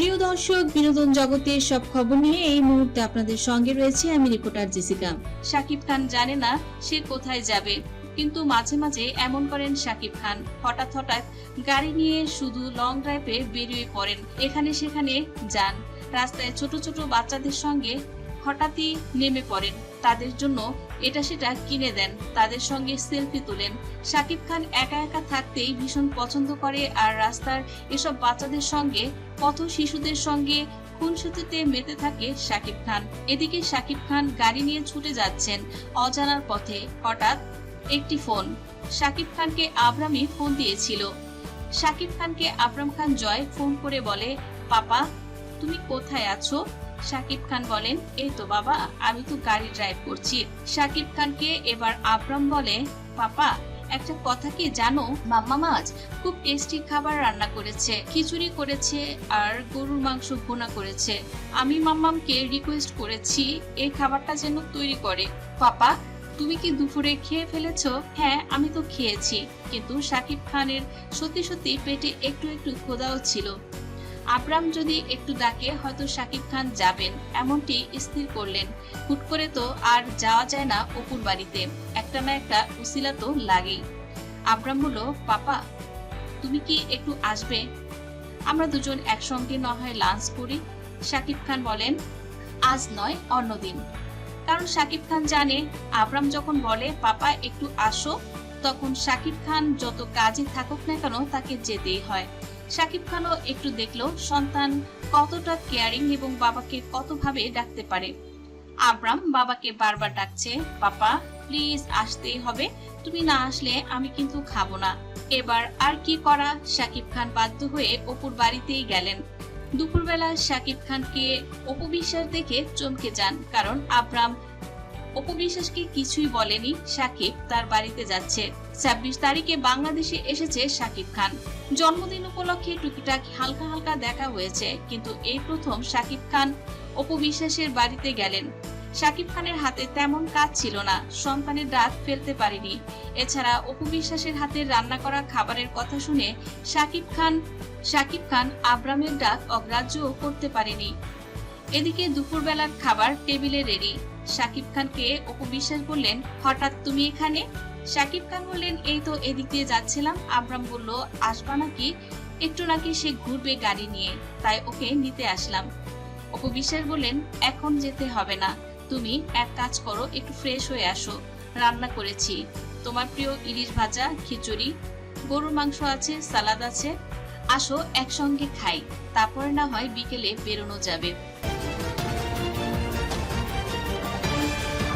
প্রিয় দর্শক, বিনোদন জগতের সব খবর নিয়ে এই মুহূর্তে আপনাদের সঙ্গে রয়েছে আমি রিপোর্টার জেসিকা। শাকিব খান জানে না সে কোথায় যাবে, কিন্তু মাঝে মাঝে এমন করেন শাকিব খান। হঠাৎ হঠাৎ গাড়ি নিয়ে শুধু লং ড্রাইভে বেরিয়ে পড়েন। এখানে সেখানে যান। রাস্তায় ছোট ছোট বাচ্চাদের সঙ্গে হঠাৎই নেমে পড়েন। তাদের জন্য এটা সেটা কিনে দেন। তাদের সঙ্গে সেলফি তোলেন। শাকিব খান একা একা থাকতেই ভীষণ পছন্দ করে আর রাস্তার এসব বাচ্চাদের সঙ্গে, পথ শিশুদের সঙ্গে খুনসুটিতে মেতে থাকে শাকিব খান। এদিকে শাকিব খান গাড়ি নিয়ে ছুটে যাচ্ছেন অজানার পথে। হঠাৎ একটি ফোন। শাকিব খানকে আবরামই ফোন দিয়েছিল। শাকিব খানকে আবরাম খান জয় ফোন করে বলে, পাপা, তুমি কোথায় আছো? শাকিব খান বলেন, এই তো বাবা, আমি তো গাড়ি ড্রাইভ করছি। শাকিব খানকে এবার আবরাম বলে, পাপা, একটা কথা কি জানো? মাম্মা মাছ খুব টেস্টি খাবার রান্না করেছে। খিচুড়ি করেছে আর গরুর মাংস ভুনা করেছে। আমি মাম্মামকে রিকোয়েস্ট করেছি, এই খাবারটা যেন তৈরি করে। পাপা, তুমি কি দুপুরে খেয়ে ফেলেছ? হ্যাঁ আমি তো খেয়েছি। কিন্তু শাকিব খানের সত্যি সত্যি পেটে একটু একটু খোদাও ছিল। আবরাম যদি একটু ডাকে, হয়তো শাকিব খান যাবেন। এমনটি স্থির করলেন। হুট করে তো আর যাওয়া যায় না অপুর বাড়িতে। একটা না একটা উসিলা তো লাগেই। আবরাম বলল, পাপা, তুমি কি একটু আসবে? আমরা দুজন একসঙ্গে না হয় লাঞ্চ করি? শাকিব খান বলেন, আজ নয় অন্যদিন কারণ শাকিব খান জানে, আবরাম যখন বলে, পাপা, একটু আসো, তখন শাকিব খান যত কাজে থাকুক না কেন তাকে যেতেই হয়। শাকিব খানও একটু দেখল সন্তান কতটা কেয়ারিং এবং বাবাকে কতভাবে ডাকতে পারে। আব্রাম বাবাকে বারবার ডাকছে পাপা প্লিজ আসতেই হবে। তুমি না আসলে আমি কিন্তু খাব না। এবার আর কি করা, শাকিব খান বাধ্য হয়ে অপুর বাড়িতেই গেলেন। দুপুরবেলা শাকিব খানকে অপু বিশ্বাস দেখে চমকে যান, কারণ আবরাম অপু বিশ্বাসকে কিছুই বলেনি সাকিব, তার বাড়িতে যাচ্ছে। ছাব্বিশ তারিখে বাংলাদেশে এসেছে সাকিব খান। জন্মদিন উপলক্ষে টুকিটাক হালকা হালকা দেখা হয়েছে, কিন্তু এই প্রথম সাকিব খান অপু বিশ্বাসের বাড়িতে গেলেন। সাকিব খানের হাতে তেমন কাজ ছিল না, সন্তানের ডাক ফেলতে পারেনি। এছাড়া অপু বিশ্বাসের হাতে রান্না করা খাবারের কথা শুনে সাকিব খান সাকিব খান আব্রামের ডাক অগ্রাহ্যও করতে পারেনি। এদিকে দুপুরবেলার খাবার টেবিলে রেডি। সাকিব খানকে অপু বিশ্বাস বললেন, হঠাৎ তুমি এখানে? সাকিব খান বললেন, এই তো এদিক দিয়ে যাচ্ছিলাম। আব্রাম বলল, আসবা নাকি? একটু নাকি সে ঘুরবে গাড়ি নিয়ে। তাই ওকে নিতে আসলাম। অপু বিশ্বাস বললেন, এখন যেতে হবে না। তুমি এক কাজ করো, একটু ফ্রেশ হয়ে আসো। রান্না করেছি। তোমার প্রিয় ইলিশ ভাজা, খিচুড়ি, গরুর মাংস আছে, সালাদ আছে। আসো, একসঙ্গে খাই। তারপরে না হয় বিকেলে বেরোনো যাবে।